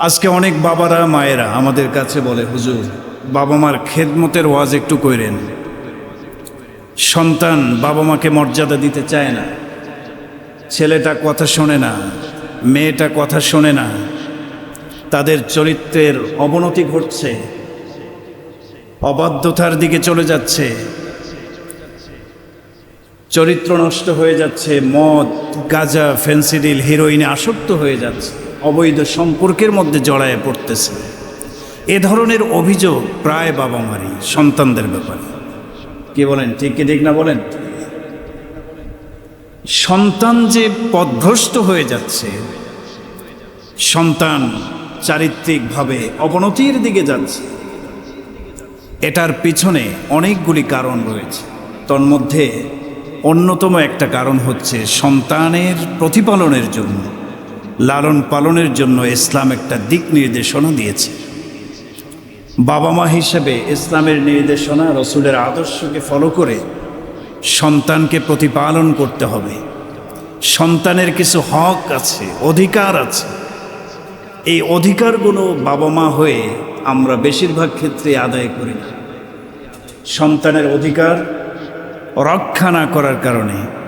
আজকে অনেক বাবারা, মায়েরা আমাদের কাছে বলে, হুজুর বাবা মার খেদমতের ওয়াজ একটু কইরেন। সন্তান বাবা মাকে মর্যাদা দিতে চায় না। ছেলেটা কথা শোনে না, মেয়েটা কথা শোনে না। তাদের চরিত্রের অবনতি ঘটছে। অবাধ্যতার দিকে চলে যাচ্ছে। চরিত্র নষ্ট হয়ে যাচ্ছে। মদ, গাঁজা, ফেন্সিডিল, হিরোইনে আসক্ত হয়ে যাচ্ছে। অবৈধ সম্পর্কের মধ্যে জড়ায় পড়তেছে। এ ধরনের অভিযোগ প্রায় বাবা মারি সন্তানদের ব্যাপারে। কে বলেন, ঠিক কি ঠিক না বলেন? সন্তান যে পথভ্রষ্ট হয়ে যাচ্ছে, সন্তান চারিত্রিকভাবে অবনতির দিকে যাচ্ছে। এটার পিছনে অনেকগুলি কারণ রয়েছে। তন্মধ্যে অন্যতম একটা কারণ হচ্ছে সন্তানের প্রতিপালনের জন্য। লালন পালনের জন্য ইসলাম একটা দিক নির্দেশনা দিয়েছে। বাবা মা হিসেবে ইসলামের নির্দেশনা রসুলের আদর্শকে ফলো করে সন্তানকে প্রতিপালন করতে হবে। সন্তানের কিছু হক আছে, অধিকার আছে। এই অধিকারগুলো বাবা মা হয়ে আমরা বেশিরভাগ ক্ষেত্রে আদায় করি না। সন্তানের অধিকার রক্ষা না করার কারণে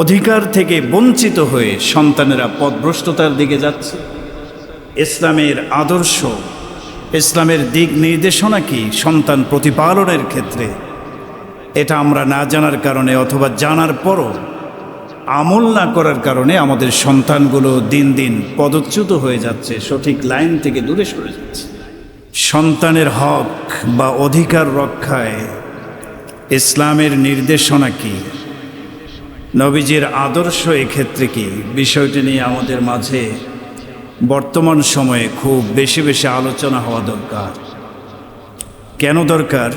অধিকার থেকে বঞ্চিত হয়ে সন্তানেরা পথভ্রষ্টতার দিকে যাচ্ছে। ইসলামের আদর্শ, ইসলামের দিক নির্দেশনা কি সন্তান প্রতিপালনের ক্ষেত্রে? এটা আমরা না জানার কারণে অথবা জানার পরও আমল না করার কারণে আমাদের সন্তানগুলো দিন দিন পদচ্যুত হয়ে যাচ্ছে, সঠিক লাইন থেকে দূরে সরে যাচ্ছে। সন্তানের হক বা অধিকার রক্ষায় ইসলামের নির্দেশনা কি? নবীজির আদর্শ এক্ষেত্রে কি? বিষয়টি নিয়ে আমাদের মাঝে বর্তমান সময়ে খুব বেশি বেশি আলোচনা হওয়া দরকার। কেন দরকার?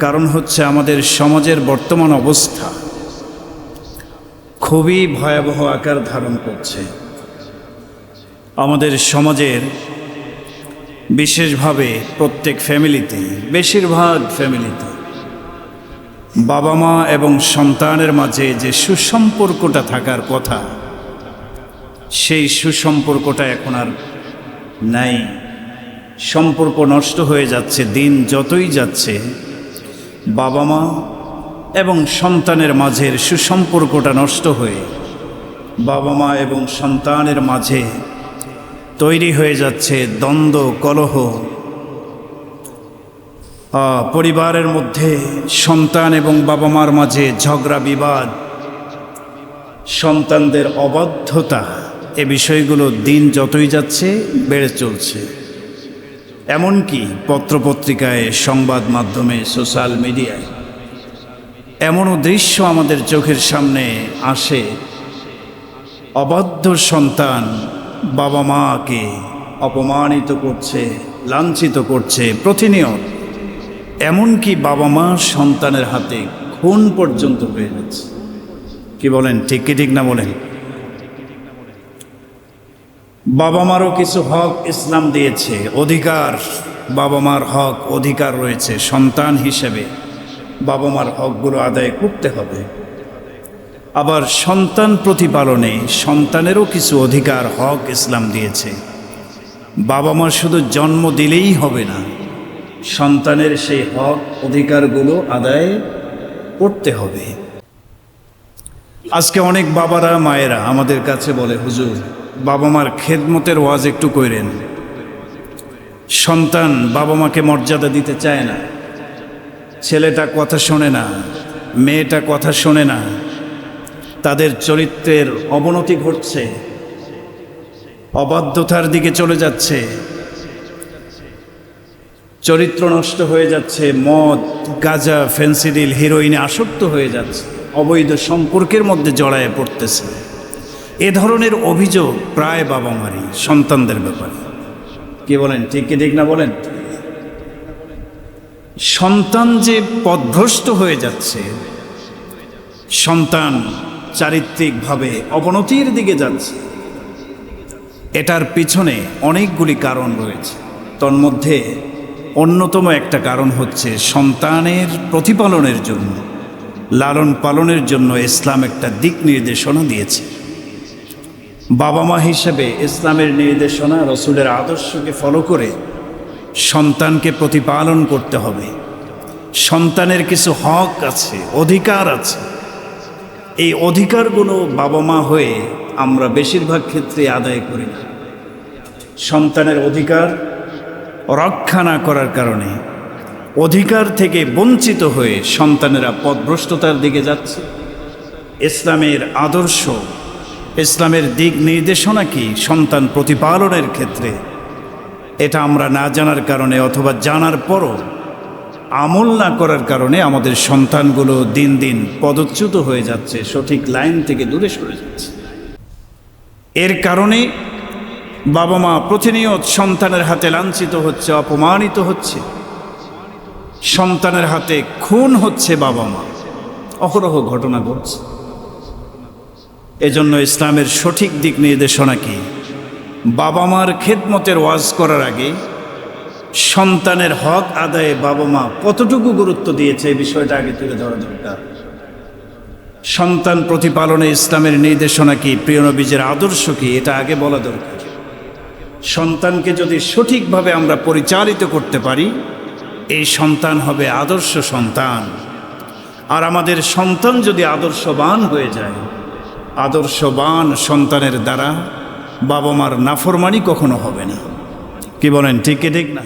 কারণ হচ্ছে আমাদের সমাজের বর্তমান অবস্থা খুবই ভয়াবহ আকার ধারণ করছে। আমাদের সমাজের বিশেষভাবে প্রত্যেক ফ্যামিলিতে বেশিরভাগ ফ্যামিলিতে বাবা মা এবং সন্তানের মাঝে যে সুসম্পর্কটা থাকার কথা, সেই সুসম্পর্কটা এখন আর নাই। সম্পর্ক নষ্ট হয়ে যাচ্ছে, দিন যতই যাচ্ছে, বাবা মা এবং সন্তানের মাঝের সুসম্পর্কটা নষ্ট হয়ে বাবা মা এবং সন্তানের মাঝে তৈরি হয়ে যাচ্ছে দ্বন্দ্ব, কলহ পরিবারের মধ্যে সন্তান এবং বাবা মার মাঝে ঝগড়া, বিবাদ, সন্তানদের অবাধ্যতা, এ বিষয়গুলো দিন যতই যাচ্ছে বেড়ে চলছে। এমনকি পত্রপত্রিকায়, সংবাদ মাধ্যমে, সোশ্যাল মিডিয়ায় এমনও দৃশ্য আমাদের চোখের সামনে আসে। অবাধ্য সন্তান বাবা মাকে অপমানিত করছে, লাঞ্ছিত করছে প্রতিনিয়ত। এমনকি বাবা মা সন্তানের হাতে খুন পর্যন্ত হয়ে যাচ্ছে কি বলেন, ঠিক কি ঠিক না বলেন? বাবা মারও কিছু হক ইসলাম দিয়েছে, অধিকার, বাবা মার হক অধিকার রয়েছে, সন্তান হিসেবে বাবা মার হকগুলো আদায় করতে হবে। আবার সন্তান প্রতিপালনে সন্তানেরও কিছু অধিকার, হক ইসলাম দিয়েছে। বাবা মা শুধু জন্ম দিলেই হবে না সন্তানের সেই হক অধিকারগুলো আদায় করতে হবে। আজকে অনেক বাবারা, মায়েরা আমাদের কাছে বলে, হুজুর বাবা মার খেদমতের ওয়াজ একটু কইরেন। সন্তান বাবা মাকে মর্যাদা দিতে চায় না। ছেলেটা কথা শোনে না, মেয়েটা কথা শোনে না। তাদের চরিত্রের অবনতি ঘটছে, অবাধ্যতার দিকে চলে যাচ্ছে। চরিত্র নষ্ট হয়ে যাচ্ছে, মদ, গাঁজা, ফেন্সিডিল, হিরোইনে আসক্ত হয়ে যাচ্ছে, অবৈধ সম্পর্কের মধ্যে জড়ায় পড়তেছে। এ ধরনের অভিযোগ প্রায় বাবা মারি সন্তানদের ব্যাপারে। কে বলেন, ঠিক কি ঠিক না বলেন? সন্তান যে পথভ্রষ্ট হয়ে যাচ্ছে, সন্তান চারিত্রিকভাবে অবনতির দিকে যাচ্ছে। এটার পিছনে অনেকগুলি কারণ রয়েছে। তন্মধ্যে অন্যতম একটা কারণ হচ্ছে সন্তানের প্রতিপালনের জন্য, লালন পালনের জন্য ইসলাম একটা দিক নির্দেশনা দিয়েছে। বাবা মা হিসেবে ইসলামের নির্দেশনা রসুলের আদর্শকে ফলো করে সন্তানকে প্রতিপালন করতে হবে। সন্তানের কিছু হক আছে, অধিকার আছে। এই অধিকারগুলো বাবা মা হয়ে আমরা বেশিরভাগ ক্ষেত্রে আদায় করি না। সন্তানের অধিকার রক্ষা না করার কারণে অধিকার থেকে বঞ্চিত হয়ে সন্তানেরা পথভ্রষ্টতার দিকে যাচ্ছে। ইসলামের আদর্শ, ইসলামের দিক নির্দেশনা কি সন্তান প্রতিপালনের ক্ষেত্রে? এটা আমরা না জানার কারণে অথবা জানার পরও আমল না করার কারণে আমাদের সন্তানগুলো দিন দিন পদচ্যুত হয়ে যাচ্ছে, সঠিক লাইন থেকে দূরে সরে যাচ্ছে। এর কারণে বাবা মা প্রতিনিয়ত সন্তানের হাতে লাঞ্ছিত হচ্ছে, অপমানিত হচ্ছে। সন্তানের হাতে খুন হচ্ছে বাবা মা অহরহ ঘটনা ঘটছে। এজন্য ইসলামের সঠিক দিক নির্দেশনা কি? বাবা মার খেদমতের ওয়াজ করার আগে সন্তানের হক আদায়ে বাবা মা কতটুকু গুরুত্ব দিয়েছে এই বিষয়টা আগে তুলে ধরা দরকার। সন্তান প্রতিপালনে ইসলামের নির্দেশনা কি? প্রিয় নবীজের আদর্শ কি? এটা আগে বলা দরকার। সন্তানকে যদি সঠিকভাবে আমরা পরিচালিত করতে পারি, এই সন্তান হবে আদর্শ সন্তান। আর আমাদের সন্তান যদি আদর্শবান হয়ে যায়, আদর্শবান সন্তানের দ্বারা বাবা মার নাফরমানি কখনো হবে না। কি বলেন, ঠিক ঠিক না?